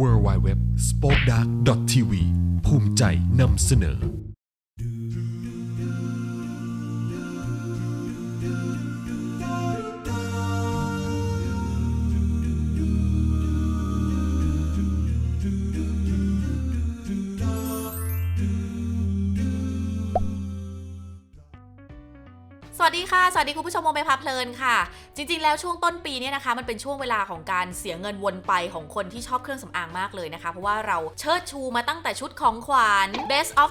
w w w s p o k e d a r k t v ภูมิใจนำเสนอ ดีค่ะ สวัสดีคุณผู้ชมโมเมพาเพลินค่ะ จริง ๆ แล้วช่วงต้นปีเนี่ยนะคะ มันเป็นช่วงเวลาของการเสียเงินวนไปของคนที่ชอบเครื่องสำอางมากเลยนะคะ เพราะว่าเราเชิดชูมาตั้งแต่ชุดของขวัญ Best of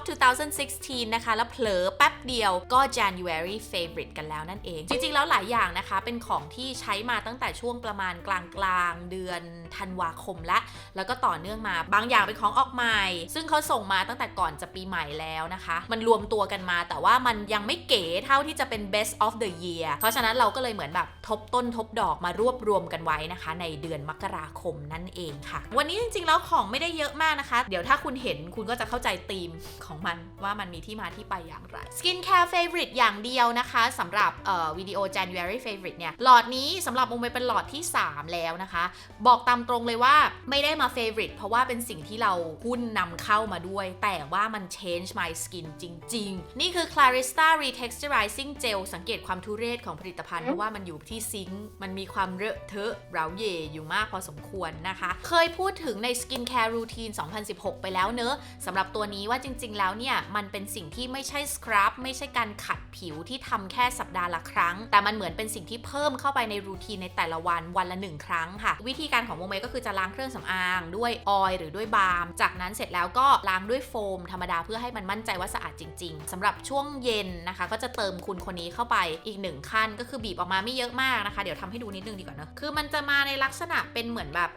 2016 นะคะ แล้วเผลอแป๊บเดียวก็ January favorite กันแล้วนั่นเอง จริง ๆ แล้วหลายอย่างนะคะ เป็นของที่ใช้มาตั้งแต่ช่วงประมาณกลางๆเดือนธันวาคมและ แล้วก็ต่อเนื่องมาบางอย่างเป็นของออกใหม่ ซึ่งเขาส่งมาตั้งแต่ก่อนจะปีใหม่แล้วนะคะ มันรวมตัวกันมาแต่ว่ามันยังไม่เก๋เท่าที่จะเป็น best of the year เพราะฉะนั้นเราก็เลยเหมือนแบบทบต้นทบดอกมารวบรวมกันไว้นะคะ ในเดือนมกราคมนั่นเองค่ะ วันนี้จริงๆแล้วของไม่ได้เยอะมากนะคะ เดี๋ยวถ้าคุณเห็นคุณก็จะเข้าใจธีมของมันว่ามันมีที่มาที่ไปอย่างไร skin care favorite อย่างเดียวนะคะสำหรับวิดีโอ January favorite เนี่ยหลอดนี้สำหรับโมเมเป็นหลอดที่ 3 แล้วนะคะ บอกตามตรงเลยว่าไม่ได้มา favorite เพราะว่าเป็นสิ่งที่เราหุ้นนำเข้ามาด้วย แต่ว่ามัน change my skin จริง ๆ นี่คือ Clarista Retexturizing Gel สังเกตความทุเรศของผลิตภัณฑ์เพราะว่ามันอยู่ที่ซิงค์มันมีความเลอะเทอะเร้าเยอยู่มากพอสมควรนะคะ เคยพูดถึงใน Skin Care Routine 2016 ไปแล้วเนอะสำหรับตัวนี้ว่าจริง ๆ แล้วเนี่ยมันเป็นสิ่งที่ไม่ใช่สครับไม่ใช่การขัดผิวที่ทำแค่สัปดาห์ละครั้ง แต่มันเหมือนเป็นสิ่งที่เพิ่มเข้าไปในรูทีนในแต่ละวันวันละหนึ่งครั้งค่ะ วิธีการของโมเมก็คือจะล้างเครื่องสำอางด้วยออยล์หรือด้วยบาล์มจากนั้นเสร็จแล้วก็ล้างด้วยโฟมธรรมดาเพื่อให้มันมั่นใจว่าสะอาดจริง ๆสำหรับช่วงเย็นนะคะ ก็จะเติมคุณคนนี้เข้าไปอีกหนึ่งขั้นก็คือบีบออกมาไม่เยอะมากนะคะ เดี๋ยวทำให้ดูนิดนึงดีกว่าเนอะคือมันจะมาในลักษณะเป็นเหมือนแบบ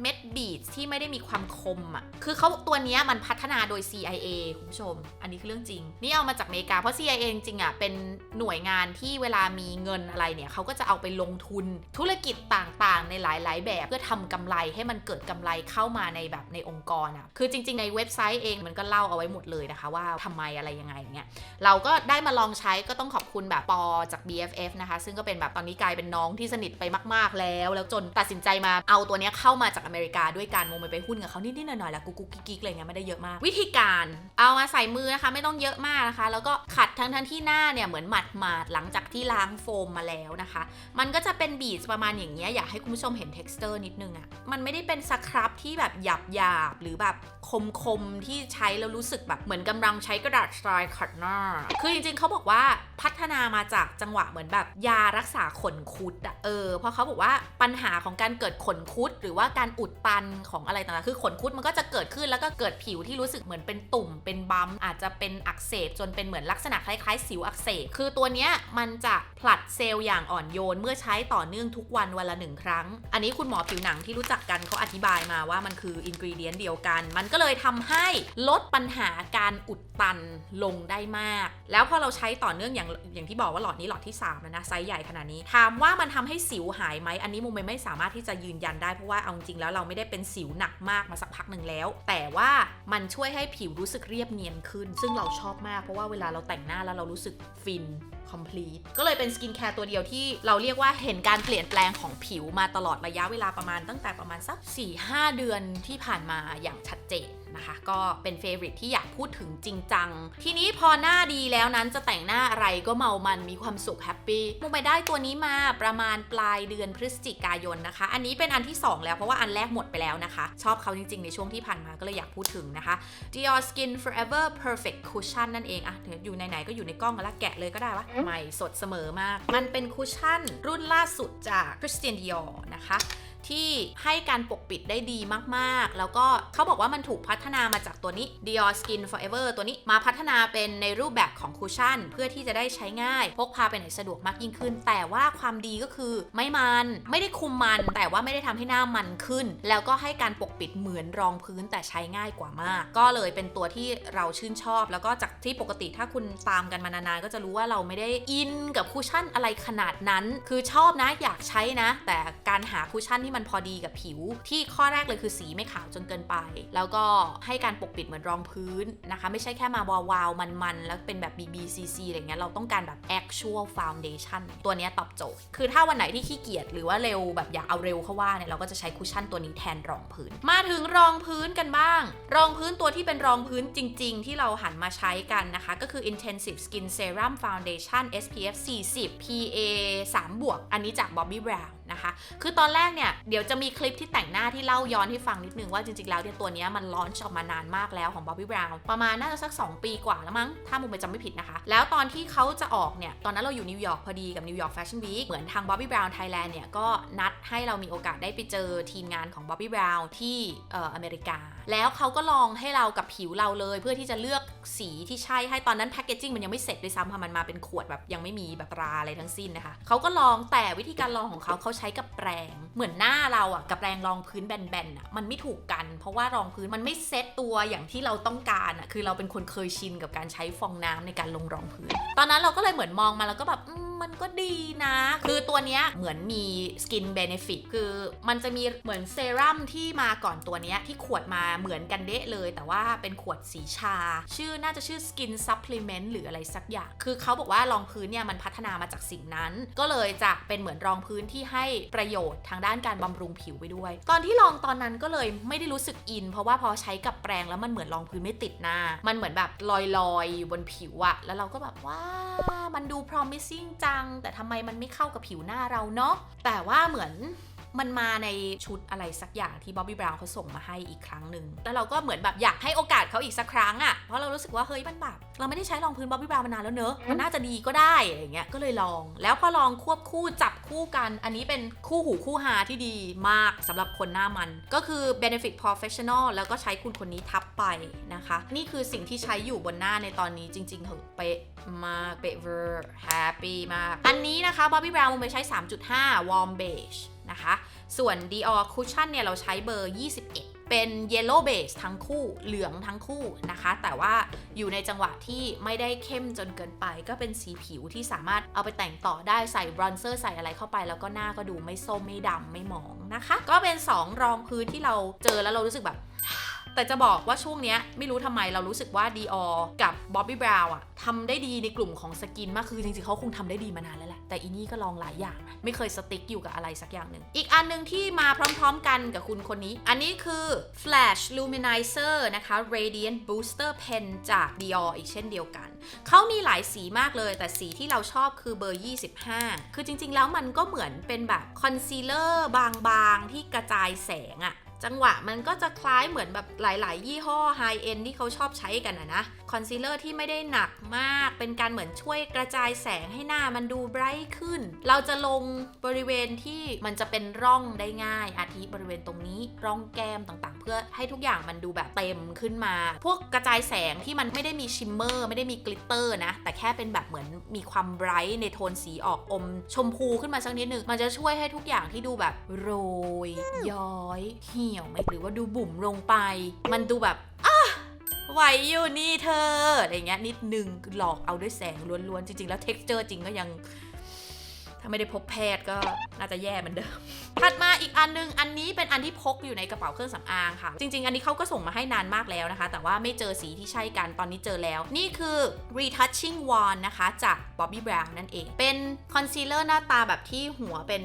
เม็ดบีดที่ไม่ได้มีความคมอะ คือเขาตัวนี้มันพัฒนาโดย CIA คุณผู้ชม อันนี้คือเรื่องจริง นี่เอามาจากอเมริกา เพราะ CIA จริงๆอะ เป็นหน่วยงานที่เวลามีเงินอะไรเนี่ยเขาก็จะเอาไปลงทุนธุรกิจต่างๆ ในหลาย ๆ แบบเพื่อทำกำไรให้มันเกิดกำไรเข้ามาในแบบในองค์กรอะ คือจริง ๆ ในเว็บไซต์เองมันก็เล่าเอาไว้หมดเลยนะคะ ว่าทำไมอะไรยังไงเนี่ยเราก็ได้มาลองใช้ก็ต้องขอบคุณแบบปอจาก BFF นะคะ ซึ่งก็เป็นแบบตอนนี้กลายเป็นน้องที่สนิทไปมาก ๆแล้ว แล้วจนตัดสินใจมาเอาตัวนี้เข้ามาจากอเมริกาด้วยการโมไปไปหุ้นกับเขานิดๆหน่อยๆแล้วกุ๊กกุ๊กกิ๊กๆอะไรเงี้ยไม่ได้เยอะมาก วิธีการเอามาใส่มือนะคะไม่ต้องเยอะมากนะคะ แล้วก็ขัดทั้งทั้งที่หน้าเนี่ยเหมือนหมัดหมาดหลังจากที่ล้างโฟมมาแล้วนะคะ มันก็จะเป็นบีดประมาณอย่างเงี้ยอยากให้คุณผู้ชมเห็น t e x t อร์นิดนึงอะ่ะมันไม่ได้เป็นสครับที่แบบหยาบหยาบหรือแบบคมๆที่ใช้แล้วรู้สึกแบบเหมือนกำลังใช้กระดาษทรายขัดหน้า คือจริงๆเขาบอกว่าพัฒนามาจากจังหวะเหมือนแบบยารักษาขนคุดอะเออเพราะเขาบอกว่าปัญหาของการเกิดขนคุด หรือว่าการอุดตันของอะไรต่างๆคือขนคุดมันก็จะเกิดขึ้นแล้วก็เกิดผิวที่รู้สึกเหมือนเป็นตุ่ม เป็นบัมอาจจะเป็นอักเสบจนเป็นเหมือนลักษณะคล้ายๆ สิวอักเสบคือตัวเนี้ยมันจะผลัดเซลล์อย่างอ่อนโยนเมื่อใช้ต่อเนื่องทุกวันวันละหนึ่งครั้ง อันนี้คุณหมอผิวหนังที่รู้จักกันเขาอธิบายมาว่ามันคืออินกรีเดียนเดียวกัน มันก็เลยทำให้ลดปัญหาการอุดตันลงได้มาก แล้วพอเราใช้ต่อเนื่องอย่างอย่างที่บอกว่าหลอดนี้หลอดที่3แล้วนะไซส์ใหญ่ขนาดนี้ ถามว่ามันทำให้สิวหายไหมอันนี้มุมไม่สามารถที่จะยืนยันได้เพราะว่าเอาจริงแล้วเราไม่ได้เป็นสิวหนักมากมาสักพักหนึ่งแล้ว แต่ว่ามันช่วยให้ผิวรู้สึกเรียบเนียนขึ้น ซึ่งเราชอบมากเพราะว่าเวลาเราแต่งหน้าแล้วเรารู้สึกฟิน complete ก็เลยเป็นสกินแคร์ตัวเดียวที่เราเรียกว่าเห็นการเปลี่ยนแปลงของผิวมาตลอดระยะเวลาประมาณตั้งแต่ประมาณสัก 4-5 เดือนที่ผ่านมาอย่างชัดเจน นะคะ ก็เป็นเฟ v o r i t ที่อยากพูดถึงจริงจัง ทีนี้พอหน้าดีแล้วนั้นจะแต่งหน้าอะไรก็เมามันมีความสุขแฮปปี้มุมไปได้ตัวนี้มาประมาณปลายเดือนพฤศจิกายนนะคะ อันนี้เป็นอันที่ 2 แล้วเพราะว่าอันแรกหมดไปแล้วนะคะ ชอบเขาจริงๆ ในช่วงที่ผ่านมาก็เลยอยากพูดถึงนะคะ Dior Skin Forever Perfect Cushion นั่นเองอะเดี๋ยวอยู่ไหนๆก็อยู่ในกล้องกันละแกะเลยก็ได้วะใหม่สดเสมอมาก มันเป็นคุชชั่นรุ่นล่าสุดจาก Christian Dior นะคะ ที่ให้การปกปิดได้ดีมากๆ แล้วก็เขาบอกว่ามันถูกพัฒนามาจากตัวนี้ Dior Skin Forever ตัวนี้มาพัฒนาเป็นในรูปแบบของคุชชั่น เพื่อที่จะได้ใช้ง่าย พกพาไปไหนสะดวกมากยิ่งขึ้น แต่ว่าความดีก็คือไม่มันไม่ได้คุมมัน แต่ว่าไม่ได้ทำให้หน้ามันขึ้น แล้วก็ให้การปกปิดเหมือนรองพื้นแต่ใช้ง่ายกว่ามาก ก็เลยเป็นตัวที่เราชื่นชอบ แล้วก็จากที่ปกติถ้าคุณตามกันมานานๆก็จะรู้ว่าเราไม่ได้อินกับคุชชั่นอะไรขนาดนั้น คือชอบนะอยากใช้นะ แต่การหาคุชชั่นที่มันพอดีกับผิว ที่ข้อแรกเลยคือสีไม่ขาวจนเกินไป แล้วก็ให้การปกปิดเหมือนรองพื้นนะคะ ไม่ใช่แค่มาวาวๆมันๆ แล้วเป็นแบบ BBCC อะไรเงี้ยเราต้องการแบบ actual foundation ตัวนี้ตอบโจทย์ คือถ้าวันไหนที่ขี้เกียจหรือว่าเร็วแบบอยากเอาเร็วเข้าว่าเนี่ยเราก็จะใช้คุชชั่นตัวนี้แทนรองพื้น มาถึงรองพื้นกันบ้าง รองพื้นตัวที่เป็นรองพื้นจริง ๆ ที่เราหันมาใช้กันนะคะ ก็คือ Intensive Skin Serum Foundation SPF 40 PA 3บวกอันนี้จาก Bobbi Brown นะคะ คือตอนแรกเนี่ยเดี๋ยวจะมีคลิปที่แต่งหน้าที่เล่าย้อนให้ฟังนิดนึงว่าจริงๆแล้วเนี่ยตัวนี้มันลอนช์ออกมานานมากแล้วของ Bobbi Brown ประมาณน่าจะสัก 2 ปีกว่าแล้วมั้ง ถ้ามุมไปจำไม่ผิดนะคะ แล้วตอนที่เขาจะออกเนี่ยตอนนั้นเราอยู่นิวยอร์กพอดีกับ New York Fashion Week เหมือนทาง Bobbi Brown Thailand เนี่ยก็นัดให้เรามีโอกาสได้ไปเจอทีมงานของ Bobbi Brown ที่เอ่ออเมริกา แล้วเขาก็ลองให้เรากับผิวเราเลย เพื่อที่จะเลือก สีที่ใช่ให้ตอนนั้นแพคเกจิ้งมันยังไม่เสร็จด้วยซ้ำค่ะมันมาเป็นขวดแบบยังไม่มีแบบตราอะไรทั้งสิ้นนะคะเขาก็ลองแต่วิธีการลองของเขาเขาใช้กับแปรงเหมือนหน้าเราอะกับแปรงรองพื้นแบนๆอะมันไม่ถูกกัน เพราะว่ารองพื้นมันไม่เซตตัวอย่างที่เราต้องการอะคือเราเป็นคนเคยชินกับการใช้ฟองน้ำในการลงรองพื้น ตอนนั้นเราก็เลยเหมือนมองมาแล้วก็แบบอืม มันก็ดีนะ คือตัวเนี้ยเหมือนมีสกินเบเนฟิตคือมันจะมีเหมือนเซรั่มที่มาก่อนตัวเนี้ยที่ขวดมาเหมือนกันเดะเลย แต่ว่าเป็นขวดสีชา ชื่อน่าจะชื่อ Skin Supplement หรืออะไรสักอย่าง คือเขาบอกว่ารองพื้นเนี่ยมันพัฒนามาจากสิ่งนั้น ก็เลยจะเป็นเหมือนรองพื้นที่ให้ประโยชน์ทางด้านการบำรุงผิวไปด้วย ตอนที่ลองตอนนั้นก็เลยไม่ได้รู้สึกอิน เพราะว่าพอใช้กับแปรงแล้วมันเหมือนรองพื้นไม่ติดหน้า มันเหมือนแบบลอยๆอยู่บนผิวอะแล้วเราก็แบบว่ามันดู promising จง แต่ทำไมมันไม่เข้ากับผิวหน้าเราเนาะแต่ว่าเหมือน มันมาในชุดอะไรสักอย่างที่บ๊อบบี้บราวน์เขาส่งมาให้อีกครั้งหนึ่งแล้วเราก็เหมือนแบบอยากให้โอกาสเขาอีกสักครั้งอะ่ะเพราะเรารู้สึกว่าเฮ้ยมันแบบเราไม่ได้ใช้รองพื้นบ๊อบบี้บราวน์มานานแล้วเนอะมันน่าจะดีก็ได้อะไรอย่างเงี้ยก็เลยลอง แล้วพอลองควบคู่จับคู่กัน อันนี้เป็นคู่หูคู่หาที่ดีมากสำหรับคนหน้ามัน ก็คือ Benefit Professional แล้วก็ใช้คุณคนนี้ทับไปนะคะ นี่คือสิ่งที่ใช้อยู่บนหน้าในตอนนี้จริงๆเหอะเป๊ะมากเป๊ะเวอร์แฮปปี้มาก อันนี้นะคะบ๊อบบี้บราวน์มันไปใช้ 3.5 Warm Beige นะคะ ส่วน Dior Cushion เนี่ยเราใช้เบอร์ 21 เป็น Yellow Base ทั้งคู่เหลืองทั้งคู่นะคะ แต่ว่าอยู่ในจังหวะที่ไม่ได้เข้มจนเกินไป ก็เป็นสีผิวที่สามารถเอาไปแต่งต่อได้ใส่บรอนเซอร์ใส่อะไรเข้าไป แล้วก็หน้าก็ดูไม่ส้มไม่ดำไม่หมองนะคะ ก็เป็น 2 รองพื้นที่เราเจอแล้วเรารู้สึกแบบแต่จะบอกว่าช่วงเนี้ยไม่รู้ทำไมเรารู้สึกว่า Dior กับ Bobbi Brown อะทำได้ดีในกลุ่มของสกินมากคือจริงๆเขาคงทำได้ดีมานานแล้วแหละ แต่อีนี่ก็ลองหลายอย่าง ไม่เคยสติ๊กอยู่กับอะไรสักอย่างหนึ่ง อีกอันหนึ่งที่มาพร้อมๆกันกับคุณคนนี้ อันนี้คือ Flash Luminizer นะคะ Radiant Booster Pen จาก Dior อีกเช่นเดียวกัน เขามีหลายสีมากเลย แต่สีที่เราชอบคือเบอร์ 25 คือจริงๆ แล้วมันก็เหมือนเป็นแบบคอนซีลเลอร์บางๆ ที่กระจายแสงอะจังหวะมันก็จะคล้ายเหมือนแบบหลาย ๆ ยี่ห้อไฮเอ็นที่เขาชอบใช้กันอะนะ อนซีลเลอร์ที่ไม่ได้หนักมาก เป็นการเหมือนช่วยกระจายแสงให้หน้ามันดูไบรท์ขึ้น เราจะลงบริเวณที่มันจะเป็นร่องได้ง่าย อาทิบริเวณตรงนี้ร่องแก้มต่างๆ เพื่อให้ทุกอย่างมันดูแบบเต็มขึ้นมา พวกกระจายแสงที่มันไม่ได้มีชิมเมอร์ไม่ได้มีกลิตเตอร์นะ แต่แค่เป็นแบบเหมือนมีความไบรท์ในโทนสีออกอมชมพูขึ้นมาสักนิดนึงมันจะช่วยให้ทุกอย่างที่ดูแบบโรย ย้อย เหี่ยวไหมหรือว่าดูบุ๋มลงไป มันดูแบบ ไหวอยู่นี่เธออะไรเงี้ยนิดนึงหลอกเอาด้วยแสงล้วนๆจริงๆแล้วเท็กซ์เจอร์จริงก็ยังถ้าไม่ได้พบแพทย์ก็น่าจะแย่เหมือนเดิม ถัดมาอีกอันนึง อันนี้เป็นอันที่พกอยู่ในกระเป๋าเครื่องสำอางค่ะ จริง ๆ อันนี้เขาก็ส่งมาให้นานมากแล้วนะคะ แต่ว่าไม่เจอสีที่ใช่กัน ตอนนี้เจอแล้ว นี่คือ retouching wand นะคะ จาก Bobbi Brown นั่นเอง เป็นคอนซีลเลอร์หน้าตาแบบที่หัวเป็น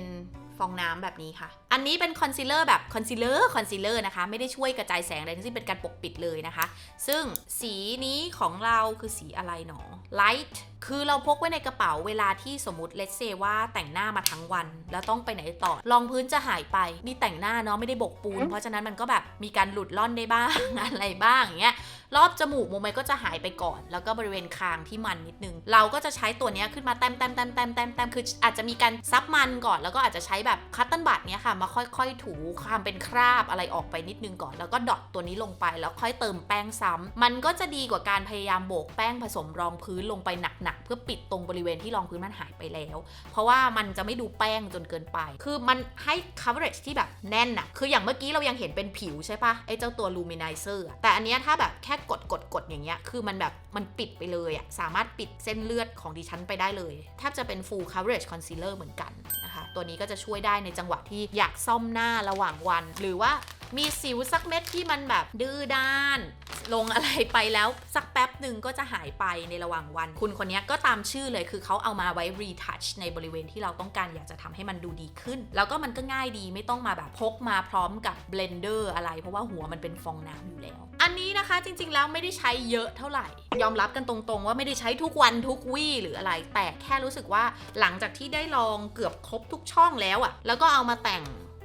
ฟองน้ำแบบนี้ค่ะ อันนี้เป็นคอนซีลเลอร์แบบคอนซีลเลอร์คอนซีลเลอร์นะคะ ไม่ได้ช่วยกระจายแสงอะไรทั้งสิ้นเป็นการปกปิดเลยนะคะ ซึ่งสีนี้ของเราคือสีอะไรหนอ light คือเราพกไว้ในกระเป๋าเวลาที่สมมติเลตเซว่าแต่งหน้ามาทั้งวัน แล้วต้องไปไหนต่อรองพื้นจะหายไปนี่แต่งหน้าเนาะไม่ได้บกปูน เพราะฉะนั้นมันก็แบบมีการหลุดล่อนได้บ้างอะไรบ้างอย่างเงี้ยรอบจมูกโมเมก็จะหายไปก่อน แล้วก็บริเวณคางที่มันนิดนึง เราก็จะใช้ตัวเนี้ยขึ้นมาแต้มแต้มแต้มแต้มแต้มแต้มคืออาจจะมีการซับมันก่อนแล้วก็อาจจะใช้แบบคัตเติลบัตเนี้ยค่ะ มาค่อยๆ ถูความเป็นคราบอะไรออกไปนิดนึงก่อน แล้วก็ดอทตัวนี้ลงไปแล้วค่อยเติมแป้งซ้ำมันก็จะดีกว่าการพยายามโบกแป้งผสมรองพื้นลงไปหหนักเพื่อปิดตรงบริเวณที่รองพื้นมันหายไปแล้ว เพราะว่ามันจะไม่ดูแป้งจนเกินไป คือมันให้ coverage ที่แบบแน่นอะคืออย่างเมื่อกี้เรายังเห็นเป็นผิวใช่ปะไอ้เจ้าตัว luminizer แต่อันเนี้ยถ้าแบบแค่กดกดกดอย่างเงี้ยคือมันแบบมันปิดไปเลยอะสามารถปิดเส้นเลือดของดิฉันไปได้เลยแทบจะเป็น full coverage concealer เหมือนกันนะคะตัวนี้ก็จะช่วยได้ในจังหวะที่อยากซ่อมหน้าระหว่างวัน หรือว่ามีสิวสักเม็ดที่มันแบบดื้อด้าน ลงอะไรไปแล้วสักแป๊บหนึ่งก็จะหายไปในระหว่างวัน คุณคนนี้ก็ตามชื่อเลยคือเขาเอามาไว้ retouch ในบริเวณที่เราต้องการอยากจะทำให้มันดูดีขึ้น แล้วก็มันก็ง่ายดีไม่ต้องมาแบบพกมาพร้อมกับ blender อะไร เพราะว่าหัวมันเป็นฟองน้ำอยู่แล้ว อันนี้นะคะจริงๆแล้วไม่ได้ใช้เยอะเท่าไหร่ ยอมรับกันตรงๆ ว่าไม่ได้ใช้ทุกวันทุกวี่หรืออะไร แต่แค่รู้สึกว่าหลังจากที่ได้ลองเกือบครบทุกช่องแล้วอะแล้วก็เอามาแต่ง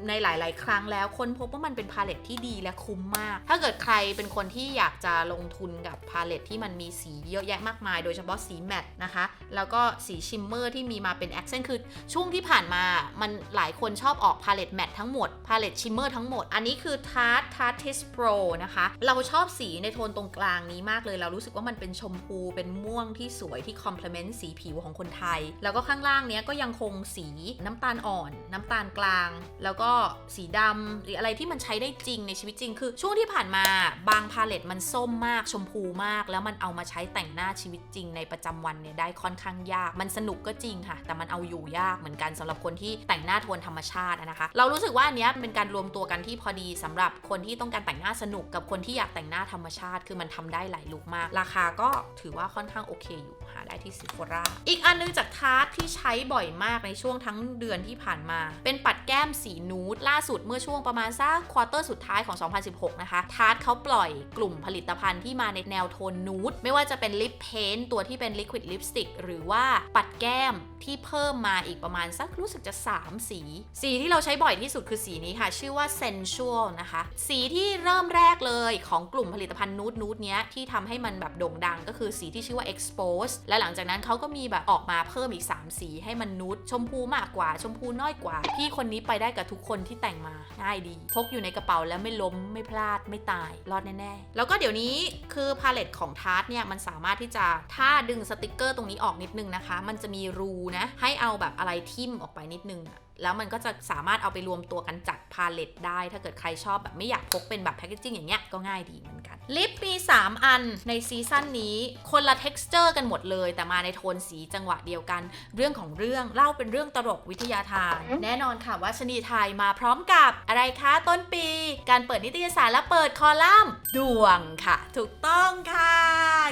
ในหลาย ๆ ครั้งแล้วคนพบว่ามันเป็นพาเลตที่ดีและคุ้มมาก ถ้าเกิดใครเป็นคนที่อยากจะลงทุนกับพาเลตที่มันมีสีเยอะแยะมากมาย โดยเฉพาะสีแมตต์นะคะ แล้วก็สีชิมเมอร์ที่มีมาเป็นแอคเซนต์คือช่วงที่ผ่านมามันหลายคนชอบออกพาเลตแมตต์ทั้งหมดพาเลตชิมเมอร์ทั้งหมด อันนี้คือ Tarte Tartis Pro นะคะ เราชอบสีในโทนตรงกลางนี้มากเลย เรารู้สึกว่ามันเป็นชมพูเป็นม่วงที่สวยที่คอมเพลเมนต์สีผิวของคนไทย แล้วก็ข้างล่างเนี้ยก็ยังคงสีน้ำตาลอ่อน น้ำตาลกลาง แล้วก็สีดำหรืออะไรที่มันใช้ได้จริงในชีวิตจริง คือช่วงที่ผ่านมาบางพาเลตมันส้มมากชมพูมาก แล้วมันเอามาใช้แต่งหน้าชีวิตจริงในประจำวันเนี่ยได้ค่อนข้างยาก มันสนุกก็จริงค่ะ แต่มันเอาอยู่ยากเหมือนกันสำหรับคนที่แต่งหน้าโทนธรรมชาตินะคะ เรารู้สึกว่าอันนี้เป็นการรวมตัวกันที่พอดีสำหรับคนที่ต้องการแต่งหน้าสนุกกับคนที่อยากแต่งหน้าธรรมชาติ คือมันทำได้หลายลุคมาก ราคาก็ถือว่าค่อนข้างโอเคอยู่ ได้ที่ซิฟราอีกอันนึงจากทาร์ตที่ใช้บ่อยมากในช่วงทั้งเดือนที่ผ่านมา เป็นปัดแก้มสีนูดล่าสุดเมื่อช่วงประมาณสักควอเตอร์สุดท้ายของ 2016 นะคะ ทาร์ตเขาปล่อยกลุ่มผลิตภัณฑ์ที่มาในแนวโทนนูดไม่ว่าจะเป็นลิปเพนต์ตัวที่เป็นลิควิดลิปสติกหรือว่าปัดแก้มที่เพิ่มมาอีกประมาณสักรู้สึกจะ 3 สี สีที่เราใช้บ่อยที่สุดคือสีนี้ค่ะ ชื่อว่า sensual นะคะ สีที่เริ่มแรกเลยของกลุ่มผลิตภัณฑ์นูดนูดเนี้ยที่ทำให้มันแบบโด่งดังก็คือสีที่ชื่อว่า expose แและหลังจากนั้นเขาก็มีแบบออกมาเพิ่มอีก 3 สีให้มันนูดชมพูมากกว่า ชมพูน้อยกว่า พี่คนนี้ไปได้กับทุกคนที่แต่งมาง่ายดีพกอยู่ในกระเป๋าแล้วไม่ล้มไม่พลาดไม่ตายรอดแน่ๆ แล้วก็เดี๋ยวนี้คือพาเลตของทาร์ตเนี่ยมันสามารถที่จะถ้าดึงสติกเกอร์ตรงนี้ออกนิดนึงนะคะ มันจะมีรูนะให้เอาแบบอะไรทิ่มออกไปนิดนึงแล้วมันก็จะสามารถเอาไปรวมตัวกันจัดพาเลตได้ ถ้าเกิดใครชอบแบบไม่อยากพกเป็นแบบแพคเกจจิ้งอย่างเงี้ยก็ง่ายดีเหมือน ลิปมี 3 อันในซีซั่นนี้ คนละ t e x t อร์กันหมดเลย แต่มาในโทนสีจังหวะเดียวกัน เรื่องของเรื่องเล่าเป็นเรื่องตลกวิทยาทาน แน่นอนค่ะว่าชนีไทยมาพร้อมกับอะไรคะต้นปี การเปิดนิตยสารและเปิดคอลัมน์ดวงค่ะ ถูกต้องค่ะ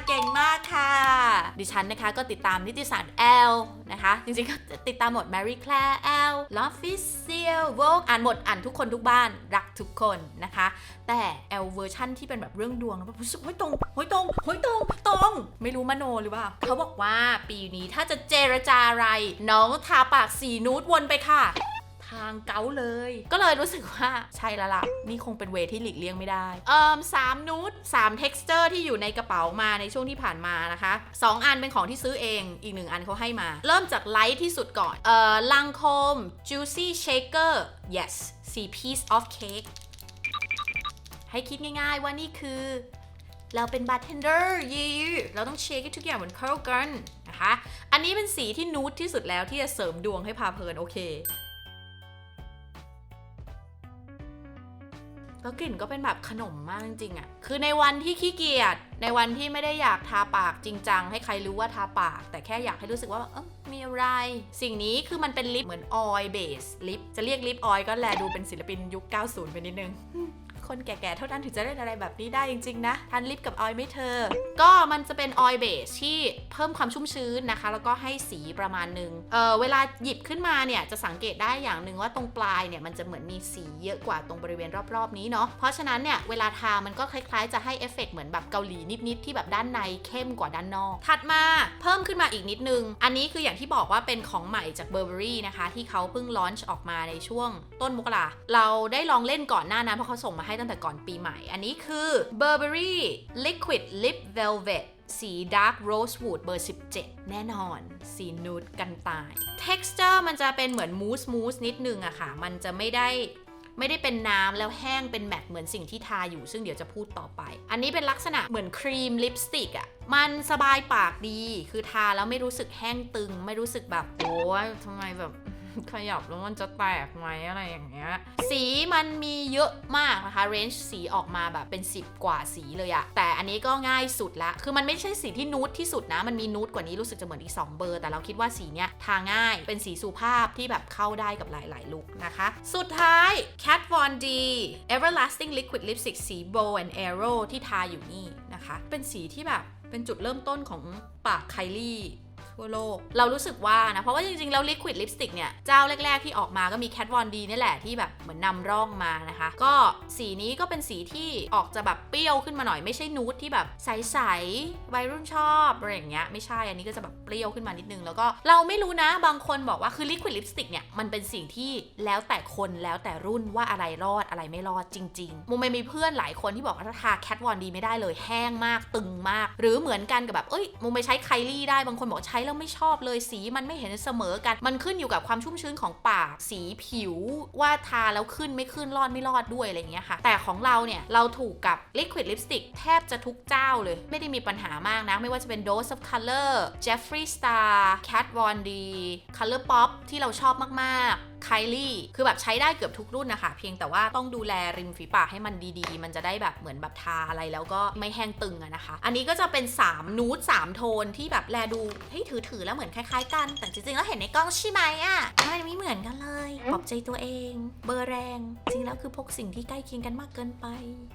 เก่งมากค่ะ ดิฉันนะคะก็ติดตามนิตยสาร L นะคะ จริงๆก็ติดตามหมด Marie Claire L L'Officiel Vogue อ่านหมดอ่านทุกคนทุกบ้านรักทุกคนนะคะ แต่ L เวอร์ชั่นที่เป็นแบบเรื่องดวงแล้วแบบรู้สึกเฮ้ยตรงเฮ้ยตรงเฮ้ยตรงตรงไม่รู้มโนหรือเปล่าเขาบอกว่าปีนี้ถ้าจะเจรจาอะไร น้องทาปากสีนูดวนไปค่ะทางเกาเลย ก็เลยรู้สึกว่าใช่ล้วล่ะ นี่คงเป็นเวที่หลีกเลี่ยงไม่ได้ เอ่อสามนูดสาม texture ที่อยู่ในกระเป๋ามาในช่วงที่ผ่านมานะคะสองอันเป็นของที่ซื้อเอง อีกหนึ่งอันเขาให้มา เริ่มจากไลท์ที่สุดก่อน เอ่อลังโคม juicy shaker yes สี่ piece of cake ให้คิดง่ายๆว่านี่คือ เราเป็นบาร์เทนเดอร์ยีเราต้องเช็คทุกอย่างเหมือนเข้ากันนะคะ อันนี้เป็นสีที่นูดที่สุดแล้วที่จะเสริมดวงให้พาเพลินโอเคแล้วกลิ่นก็เป็นแบบขนมมากจริงๆอะ่ะ คือในวันที่ขี้เกียจ ในวันที่ไม่ได้อยากทาปากจริงจังให้ใครรู้ว่าทาปาก แต่แค่อยากให้รู้สึกว่า เออมีอะไร สิ่งนี้คือมันเป็นลิปเหมือนออยเบสลิป จะเรียกลิปออยก็แลดูเป็นศิลปินยุค 90 ไปนิดนึง คนแก่ๆเท่านั้นถึงจะเล่นอะไรแบบนี้ได้จริงๆนะทานลิปกับออยล์ไม่เธอ ก็มันจะเป็นออยล์เบสที่เพิ่มความชุ่มชื้นนะคะ แล้วก็ให้สีประมาณหนึ่งเออเวลาหยิบขึ้นมาเนี่ยจะสังเกตได้อย่างหนึ่งว่าตรงปลายเนี่ยมันจะเหมือนมีสีเยอะกว่าตรงบริเวณรอบๆนี้เนาะเพราะฉะนั้นเนี่ยเวลาทามันก็คล้ายๆ จะให้เอฟเฟกต์เหมือนแบบเกาหลีนิดๆที่แบบด้านในเข้มกว่าด้านนอก ถัดมาเพิ่มขึ้นมาอีกนิดนึง อันนี้คืออย่างที่บอกว่าเป็นของใหม่จาก Burberry นะคะ ที่เขาเพิ่งลอนช์ออกมาในช่วงต้นมกราเราได้ลองเล่นก่อนหน้านั้นเพราะเขาส่งมาให้ตั้งแต่ก่อนปีใหม่ อันนี้คือ Burberry Liquid Lip Velvet สี Dark Rosewood เบอร์ 17 แน่นอน สีนูดกันตาย Texture มันจะเป็นเหมือนมูสมูสนิดนึงอะค่ะ มันจะไม่ได้ไม่ได้เป็นน้ำแล้วแห้งเป็นแมตต์เหมือนสิ่งที่ทาอยู่ ซึ่งเดี๋ยวจะพูดต่อไป อันนี้เป็นลักษณะเหมือนครีมลิปสติกอะมันสบายปากดี คือทาแล้วไม่รู้สึกแห้งตึง ไม่รู้สึกแบบโอ้ยทำไมแบบ ขยับแล้วมันจะแตกไหมอะไรอย่างเงี้ย สีมันมีเยอะมากนะคะเรนจ์สีออกมาแบบเป็น 10 กว่าสีเลยอะแต่อันนี้ก็ง่ายสุดละ คือมันไม่ใช่สีที่นูดที่สุดนะ มันมีนูดกว่านี้รู้สึกจะเหมือนอีก 2 เบอร์ แต่เราคิดว่าสีเนี้ยทาง่าย เป็นสีสุภาพที่แบบเข้าได้กับหลาย ๆ ลุคนะคะ สุดท้าย Kat Von D Everlasting Liquid Lipstick สี Bow and Arrow ที่ทาอยู่นี่นะคะ เป็นสีที่แบบเป็นจุดเริ่มต้นของปากไคลี่ ทั่วโลก เรารู้สึกว่านะ เพราะว่าจริงๆ แล้ว Liquid Lipstick เนี่ย เจ้าแรก ๆ ที่ออกมาก็มี Kat Von D นี่แหละที่แบบเหมือนนำร่องมานะคะ ก็สีนี้ก็เป็นสีที่ออกจะแบบเปรี้ยวขึ้นมาหน่อยไม่ใช่นูดที่แบบใสๆวัยรุ่นชอบอะไรอย่างเงี้ยไม่ใช่อันนี้ก็จะแบบเปรี้ยวขึ้นมานิดนึงแล้วก็เราไม่รู้นะบางคนบอกว่าคือ Liquid Lipstick เนี่ยมันเป็นสิ่งที่แล้วแต่คนแล้วแต่รุ่นว่าอะไรรอดอะไรไม่รอดจริงๆมุมมีเพื่อนหลายคนที่บอกว่าถ้าทา Kat Von D ไม่ได้เลยแห้งมากตึงมาก หรือเหมือนกันกับแบบเอ้ยมุมไปใช้ไคลี่ได้บางคนบอกใช้แล้วไม่ชอบเลยสีมันไม่เห็นเสมอกัน มันขึ้นอยู่กับความชุ่มชื้นของปาก สีผิวว่าทาแล้วขึ้นไม่ขึ้นรอดไม่รอดด้วยอะไรเงี้ยค่ะ แต่ของเราเนี่ยเราถูกกับ Liquid Lipstick แทบจะทุกเจ้าเลย ไม่ได้มีปัญหามากนะ ไม่ว่าจะเป็น Dose of Color Jeffree Star Kat Von D Color Pop ที่เราชอบมากๆ ไคลี่คือแบบใช้ได้เกือบทุกรุ่นนะคะ เพียงแต่ว่าต้องดูแลริมฝีปากให้มันดีๆ มันจะได้แบบเหมือนแบบทาอะไรแล้วก็ไม่แห้งตึงอะนะคะ อันนี้ก็จะเป็น 3 นูด3โทนที่แบบแลดูเฮ้ยถือๆแล้วเหมือนคล้ายๆกัน แต่จริงๆแล้วเห็นในกล้องใช่ไหมอะมันไม่เหมือนกันเลยปลอบใจตัวเอง เบอร์แรง จริงแล้วคือพกสิ่งที่ใกล้เคียงกันมากเกินไป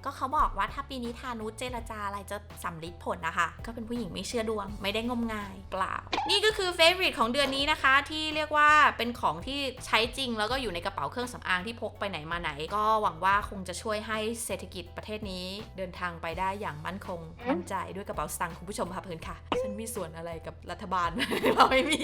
ก็เขาบอกว่าถ้าปีนี้ทานูดเจรจาอะไรจะสำลิดผลนะคะ ก็เป็นผู้หญิงไม่เชื่อดวง ไม่ได้งมงายเปล่า นี่ก็คือเฟ v o r i t e ของเดือนนี้นะคะ ที่เรียกว่าเป็นของที่ใช้จริง แล้วก็อยู่ในกระเป๋าเครื่องสำอางที่พกไปไหนมาไหน ก็หวังว่าคงจะช่วยให้เศรษฐกิจประเทศนี้เดินทางไปได้อย่างมั่นคงมั่นใจด้วยกระเป๋าสตางค์คุณผู้ชมค่ะเพื่อนค่ะ ฉันมีส่วนอะไรกับรัฐบาลเราไม่มี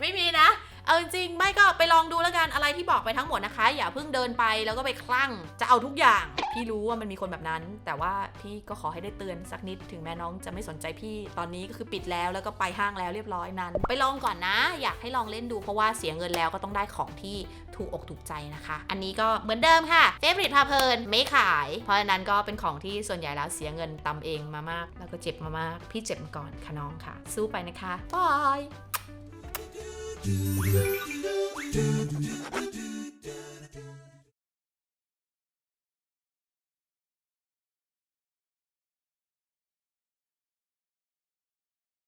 ไม่มีนะ เอาจริงไม่ก็ไปลองดูแล้วกันอะไรที่บอกไปทั้งหมดนะคะ อย่าเพิ่งเดินไปแล้วก็ไปคลั่งจะเอาทุกอย่าง พี่รู้ว่ามันมีคนแบบนั้น แต่ว่าพี่ก็ขอให้ได้เตือนสักนิดถึงแม้น้องจะไม่สนใจพี่ตอนนี้ก็คือปิดแล้วแล้วก็ไปห้างแล้วเรียบร้อยนั้น ไปลองก่อนนะ อยากให้ลองเล่นดูเพราะว่าเสียเงินแล้วก็ต้องได้ของที่ถูกอกถูกใจนะคะ อันนี้ก็เหมือนเดิมค่ะเฟ v o r i t e พาเพลินไม่ขาย เพราะฉะนั้นก็เป็นของที่ส่วนใหญ่แล้วเสียเงินตำเองมามาก แล้วก็เจ็บมามาก พี่เจ็บมาก่อนค่ะน้องค่ะ สู้ไปนะคะบาย do do do do do